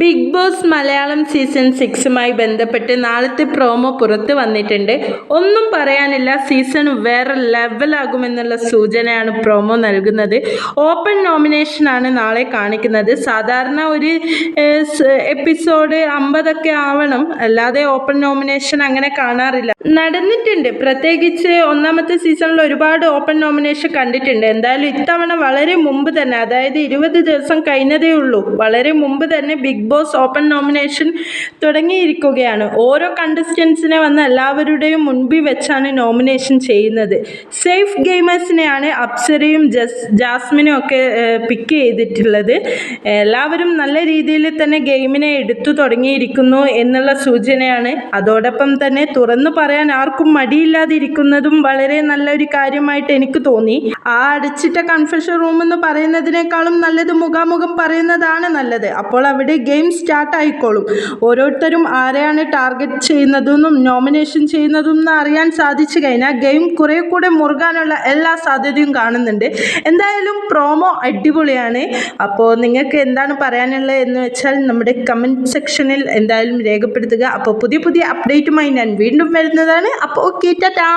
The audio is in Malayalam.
ബിഗ് ബോസ് മലയാളം സീസൺ സിക്സുമായി ബന്ധപ്പെട്ട് നാളത്തെ പ്രോമോ പുറത്ത് വന്നിട്ടുണ്ട്. ഒന്നും പറയാനില്ല സീസൺ വേറെ ലെവലാകുമെന്നുള്ള സൂചനയാണ് പ്രോമോ നൽകുന്നത്. ഓപ്പൺ നോമിനേഷനാണ് നാളെ കാണിക്കുന്നത്. സാധാരണ ഒരു എപ്പിസോഡ് അമ്പതൊക്കെ ആവണം. അല്ലാതെ ഓപ്പൺ നോമിനേഷൻ അങ്ങനെ കാണാറില്ല. നടന്നിട്ടുണ്ട്. പ്രത്യേകിച്ച് ഒന്നാമത്തെ സീസണിൽ ഒരുപാട് ഓപ്പൺ നോമിനേഷൻ കണ്ടിട്ടുണ്ട്. എന്തായാലും ഇത്തവണ വളരെ മുമ്പ് തന്നെ അതായത് ഇരുപത് ദിവസം കഴിഞ്ഞതേ ഉള്ളൂ. വളരെ മുമ്പ് തന്നെ ബിഗ് ബോസ് ഓപ്പൺ നോമിനേഷൻ തുടങ്ങിയിരിക്കുകയാണ്. ഓരോ കണ്ടസ്റ്റൻസിനെ വന്ന് എല്ലാവരുടെയും മുൻപിൽ വെച്ചാണ് നോമിനേഷൻ ചെയ്യുന്നത്. സേഫ് ഗെയിമേഴ്സിനെയാണ് അപ്സരയും ജസ് ജാസ്മിനും ഒക്കെ പിക്ക് ചെയ്തിട്ടുള്ളത്. എല്ലാവരും നല്ല രീതിയിൽ തന്നെ ഗെയിമിനെ എടുത്തു തുടങ്ങിയിരിക്കുന്നു എന്നുള്ള സൂചനയാണ്. അതോടൊപ്പം തന്നെ തുറന്നു പറയാൻ ആർക്കും മടിയില്ലാതിരിക്കുന്നതും വളരെ നല്ലൊരു കാര്യമായിട്ട് എനിക്ക് തോന്നി. ആ അടച്ചിട്ട കൺഫെഷൻ റൂം എന്ന് പറയുന്നതിനേക്കാളും നല്ലത് മുഖാമുഖം പറയുന്നതാണ് നല്ലത്. അപ്പോൾ അവിടെ ഗെയിം സ്റ്റാർട്ട് ആയിക്കോളും ഓരോരുത്തരും ആരെയാണ് ടാർഗറ്റ് ചെയ്യുന്നതെന്നും നോമിനേഷൻ ചെയ്യുന്നതും അറിയാൻ സാധിച്ചു കഴിഞ്ഞാൽ ഗെയിം കുറെ കൂടെ മുറുകാനുള്ള എല്ലാ സാധ്യതയും കാണുന്നുണ്ട്. എന്തായാലും പ്രോമോ അടിപൊളിയാണ്. അപ്പോൾ നിങ്ങൾക്ക് എന്താണ് പറയാനുള്ളത് എന്ന് വെച്ചാൽ നമ്മുടെ കമന്റ് സെക്ഷനിൽ എന്തായാലും രേഖപ്പെടുത്തുക. അപ്പോൾ പുതിയ പുതിയ അപ്ഡേറ്റുമായി ഞാൻ വീണ്ടും വരുന്നതാണ്. അപ്പോൾ ഓക്കെ ടാറ്റാ